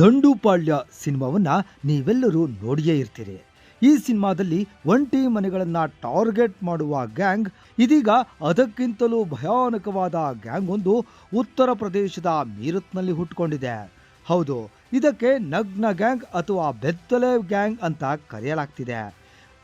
ದಂಡುಪಾಳ್ಯ ಸಿನಿಮಾವನ್ನ ನೀವೆಲ್ಲರೂ ನೋಡಿಯೇ ಇರ್ತೀರಿ. ಈ ಸಿನಿಮಾದಲ್ಲಿ ಒಂಟಿ ಮನೆಗಳನ್ನು ಟಾರ್ಗೆಟ್ ಮಾಡುವ ಗ್ಯಾಂಗ್, ಇದೀಗ ಅದಕ್ಕಿಂತಲೂ ಭಯಾನಕವಾದ ಗ್ಯಾಂಗ್ ಒಂದು ಉತ್ತರ ಪ್ರದೇಶದ ಮೀರತ್ನಲ್ಲಿ ಹುಟ್ಟುಕೊಂಡಿದೆ ಹೌದು, ಇದಕ್ಕೆ ನಗ್ನ ಗ್ಯಾಂಗ್ ಅಥವಾ ಬೆತ್ತಲೆ ಗ್ಯಾಂಗ್ ಅಂತ ಕರೆಯಲಾಗ್ತಿದೆ.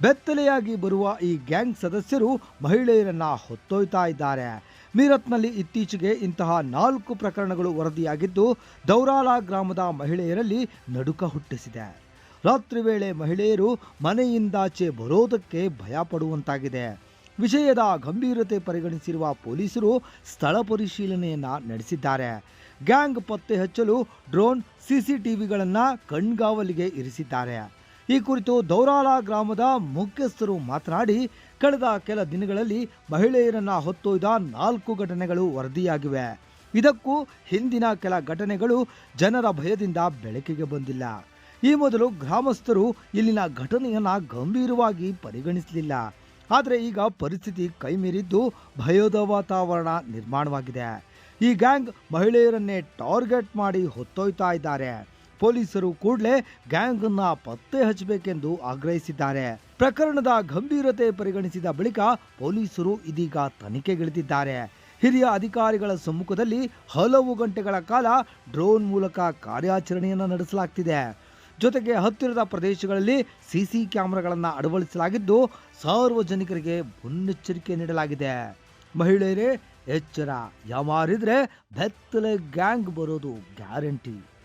ಬೆತ್ತಲೆಯಾಗಿ ಬರುವ ಈ ಗ್ಯಾಂಗ್ ಸದಸ್ಯರು ಮಹಿಳೆಯರನ್ನ ಹೊತ್ತೊಯ್ತಾ ಇದ್ದಾರೆ. ಮೀರತ್ನಲ್ಲಿ ಇತ್ತೀಚೆಗೆ ಇಂತಹ ನಾಲ್ಕು ಪ್ರಕರಣಗಳು ವರದಿಯಾಗಿದ್ದು, ದೌರಾಲ ಗ್ರಾಮದ ಮಹಿಳೆಯರಲ್ಲಿ ನಡುಕ ಹುಟ್ಟಿಸಿದೆ. ರಾತ್ರಿ ವೇಳೆ ಮಹಿಳೆಯರು ಮನೆಯಿಂದಾಚೆ ಬರೋದಕ್ಕೆ ಭಯ ಪಡುವಂತಾಗಿದೆ. ವಿಷಯದ ಗಂಭೀರತೆ ಪರಿಗಣಿಸಿರುವ ಪೊಲೀಸರು ಸ್ಥಳ ಪರಿಶೀಲನೆಯನ್ನು ನಡೆಸಿದ್ದಾರೆ. ಗ್ಯಾಂಗ್ ಪತ್ತೆ ಹಚ್ಚಲು ಡ್ರೋನ್, ಸಿಸಿಟಿವಿಗಳನ್ನು ಕಣ್ಗಾವಲಿಗೆ ಇರಿಸಿದ್ದಾರೆ. ಈ ಕುರಿತು ದೌರಾಲ ಗ್ರಾಮದ ಮುಖ್ಯಸ್ಥರು ಮಾತನಾಡಿ, ಕಳೆದ ಕೆಲ ದಿನಗಳಲ್ಲಿ ಮಹಿಳೆಯರನ್ನ ಹೊತ್ತೊಯ್ದ ನಾಲ್ಕು ಘಟನೆಗಳು ವರದಿಯಾಗಿವೆ. ಇದಕ್ಕೂ ಹಿಂದಿನ ಕೆಲ ಘಟನೆಗಳು ಜನರ ಭಯದಿಂದ ಬೆಳಕಿಗೆ ಬಂದಿಲ್ಲ. ಈ ಮೊದಲು ಗ್ರಾಮಸ್ಥರು ಇಲ್ಲಿನ ಘಟನೆಯನ್ನ ಗಂಭೀರವಾಗಿ ಪರಿಗಣಿಸಲಿಲ್ಲ. ಆದರೆ ಈಗ ಪರಿಸ್ಥಿತಿ ಕೈಮೀರಿದ್ದು ಭಯದ ವಾತಾವರಣ ನಿರ್ಮಾಣವಾಗಿದೆ. ಈ ಗ್ಯಾಂಗ್ ಮಹಿಳೆಯರನ್ನೇ ಟಾರ್ಗೆಟ್ ಮಾಡಿ ಹೊತ್ತೊಯ್ತಾ ಇದ್ದಾರೆ. ಪೊಲೀಸರು ಕೂಡಲೇ ಗ್ಯಾಂಗ್ ಅನ್ನ ಪತ್ತೆ ಹಚ್ಚಬೇಕೆಂದು ಆಗ್ರಹಿಸಿದ್ದಾರೆ. ಪ್ರಕರಣದ ಗಂಭೀರತೆ ಪರಿಗಣಿಸಿದ ಬಳಿಕ ಪೊಲೀಸರು ಇದೀಗ ತನಿಖೆಗಿಳಿದಿದ್ದಾರೆ. ಹಿರಿಯ ಅಧಿಕಾರಿಗಳ ಸಮ್ಮುಖದಲ್ಲಿ ಹಲವು ಗಂಟೆಗಳ ಕಾಲ ಡ್ರೋನ್ ಮೂಲಕ ಕಾರ್ಯಾಚರಣೆಯನ್ನು ನಡೆಸಲಾಗ್ತಿದೆ. ಜೊತೆಗೆ ಹತ್ತಿರದ ಪ್ರದೇಶಗಳಲ್ಲಿ ಸಿಸಿ ಕ್ಯಾಮೆರಾಗಳನ್ನು ಅಳವಡಿಸಲಾಗಿದ್ದು ಸಾರ್ವಜನಿಕರಿಗೆ ಮುನ್ನೆಚ್ಚರಿಕೆ ನೀಡಲಾಗಿದೆ. ಮಹಿಳೆಯರೇ, ಎಚ್ಚರ. ಯಾಮಾರಿದ್ರೆ ಬೆತ್ತಲೆ ಗ್ಯಾಂಗ್ ಬರೋದು ಗ್ಯಾರಂಟಿ.